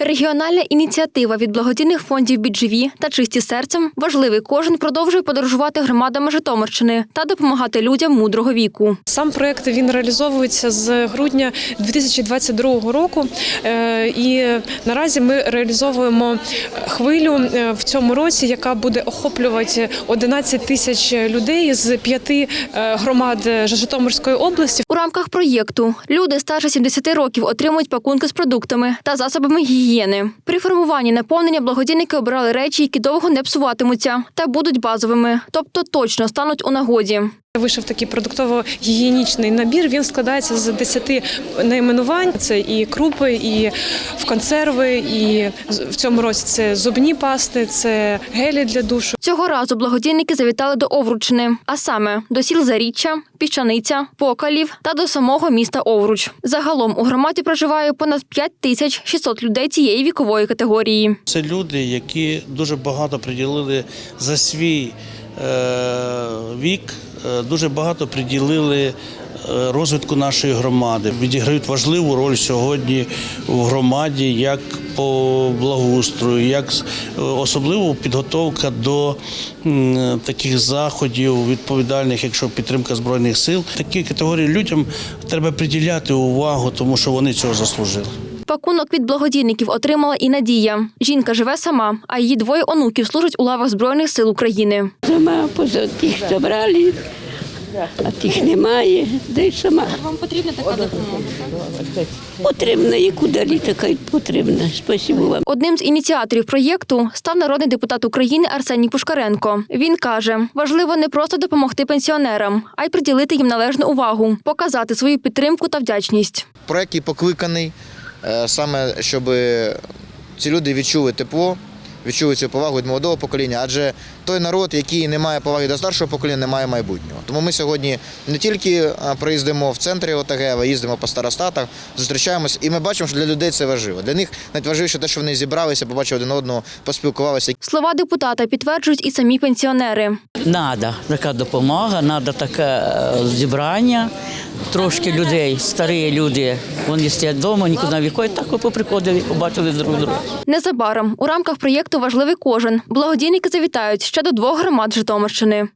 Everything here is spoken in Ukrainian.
Регіональна ініціатива від благодійних фондів «Бідживі» та чисті серцем важливий. Кожен продовжує подорожувати громадами Житомирщини та допомагати людям мудрого віку. Сам проект він реалізовується з грудня 2022 року. Е, І наразі ми реалізовуємо хвилю е, в цьому році, яка буде охоплювати 11 тисяч людей з п'яти е, громад Житомирської області. Рамках проєкту люди старше 70 років отримують пакунки з продуктами та засобами гігієни. При формуванні наповнення благодійники обирали речі, які довго не псуватимуться та будуть базовими, тобто точно стануть у нагоді. Вийшов такий продуктово-гігієнічний набір. Він складається з 10 найменувань. Це і крупи, і в консерви, і в цьому році це зубні пасти, це гелі для душу. Цього разу благодійники завітали до Овручини, а саме до сіл Заріччя, Піщаниця, Покалів та до самого міста Овруч. Загалом у громаді проживає понад 5 тисяч 600 людей цієї вікової категорії. Це люди, які дуже багато приділили за свій вік, е, дуже багато приділили е, розвитку нашої громади. Відіграють важливу роль сьогодні в громаді, як по благоустрою, як е, особливо підготовка до таких заходів відповідальних, якщо підтримка збройних сил. Такі категорії людям треба приділяти увагу, тому що вони цього заслужили. Пакунок від благодійників отримала і Надія. Жінка живе сама, а її двоє онуків служать у лавах Збройних сил України. Сама поза тих забрали, а тих немає. Да сама. Вам потрібна така допомога? Потрібна, яку далі, така потрібна. Спасибо вам. Одним з ініціаторів проєкту став народний депутат України Арсеній Пушкаренко. Він каже, важливо не просто допомогти пенсіонерам, а й приділити їм належну увагу, показати свою підтримку та вдячність. Проект і покликаний саме, щоб ці люди відчули тепло, відчули цю повагу від молодого покоління, адже той народ, який не має поваги до старшого покоління, не має майбутнього. Тому ми сьогодні не тільки е, приїздимо в центрі ОТГ, а їздимо по старостатах, зустрічаємось, і ми бачимо, що для людей це важливо. Для них найважливіше те, що вони зібралися, побачили один одного, поспілкувалися. Слова депутата підтверджують і самі пенсіонери. Надо така допомога, надо таке е, зібрання. Трошки людей, старі люди, вони стоять вдома, нікуди не виходять, так поприходили, побачили друг друга. Незабаром у рамках проєкту важливий кожен. Благодійники завітають ще до двох громад Житомирщини.